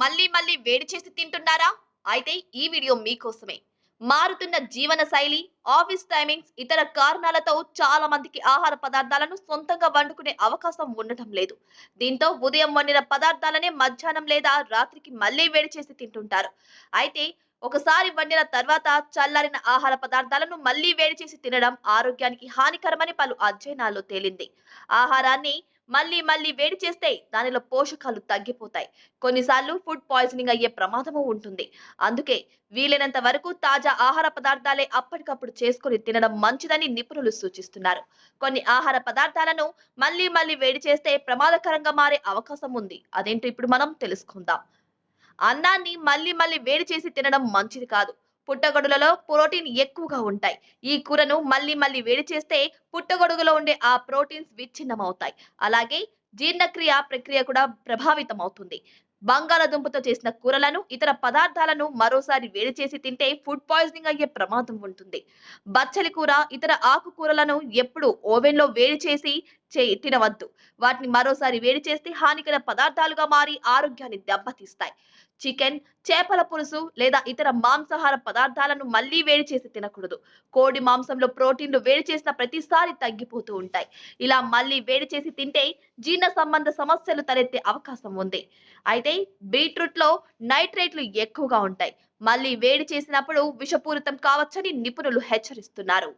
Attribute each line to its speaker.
Speaker 1: మళ్ళీ మళ్ళీ వేడి చేసి తింటున్నారా? అయితే ఈ వీడియో మీకోసమే. మారుతున్న జీవన శైలి ఆఫీస్ టైమింగ్స్ ఇతర కారణాలతో చాలా మందికి ఆహార పదార్థాలను సొంతంగా వండుకునే అవకాశం ఉండటం లేదు. దీంతో ఉదయం వండిన పదార్థాలనే మధ్యాహ్నం లేదా రాత్రికి మళ్ళీ వేడి చేసి తింటుంటారు. అయితే ఒకసారి వండిన తర్వాత చల్లారిన ఆహార పదార్థాలను మళ్ళీ వేడి చేసి తినడం ఆరోగ్యానికి హానికరమని పలు అధ్యయనాల్లో తేలింది. ఆహారాన్ని మళ్ళీ మళ్ళీ వేడి చేస్తే దానిలో పోషకాలు తగ్గిపోతాయి. కొన్నిసార్లు ఫుడ్ పాయిజనింగ్ అయ్యే ప్రమాదము ఉంటుంది. అందుకే వీలైనంత వరకు తాజా ఆహార పదార్థాలే అప్పటికప్పుడు చేసుకొని తినడం మంచిదని నిపుణులు సూచిస్తున్నారు. కొన్ని ఆహార పదార్థాలను మళ్ళీ మళ్ళీ వేడి చేస్తే ప్రమాదకరంగా మారే అవకాశం ఉంది. అదేంటో ఇప్పుడు మనం తెలుసుకుందాం. అన్నాన్ని మళ్ళీ మళ్ళీ వేడి చేసి తినడం మంచిది కాదు. పుట్టగొడుగులలో ప్రోటీన్ ఎక్కువగా ఉంటాయి. ఈ కూరను మళ్ళీ మళ్ళీ వేడి చేస్తే పుట్టగొడుగులో ఉండే ఆ ప్రోటీన్స్ విచ్ఛిన్నమవుతాయి. అలాగే జీర్ణక్రియ ప్రక్రియ కూడా ప్రభావితం అవుతుంది బంగాళాదుంపతో చేసిన కూరలను ఇతర పదార్థాలను మరోసారి వేడి చేసి తింటే ఫుడ్ పాయిజనింగ్ అయ్యే ప్రమాదం ఉంటుంది. బచ్చలి కూర ఇతర ఆకుకూరలను ఎప్పుడు ఓవెన్లో వేడి చేసి చేయి తినవద్దు. వాటిని మరోసారి వేడి చేస్తే హానికర పదార్థాలుగా మారి ఆరోగ్యాన్ని దెబ్బతీస్తాయి. చికెన్ చేపల పులుసు లేదా ఇతర మాంసాహార పదార్థాలను మళ్ళీ వేడి చేసి తినకూడదు. కోడి మాంసంలో ప్రోటీన్లు వేడి చేసిన ప్రతిసారి తగ్గిపోతూ ఉంటాయి. ఇలా మళ్ళీ వేడి చేసి తింటే జీర్ణ సంబంధ సమస్యలు తలెత్తే అవకాశం ఉంది. అయితే బీట్రూట్లో నైట్రేట్లు ఎక్కువగా ఉంటాయి. మళ్ళీ వేడి చేసినప్పుడు విషపూరితం కావచ్చని నిపుణులు హెచ్చరిస్తున్నారు.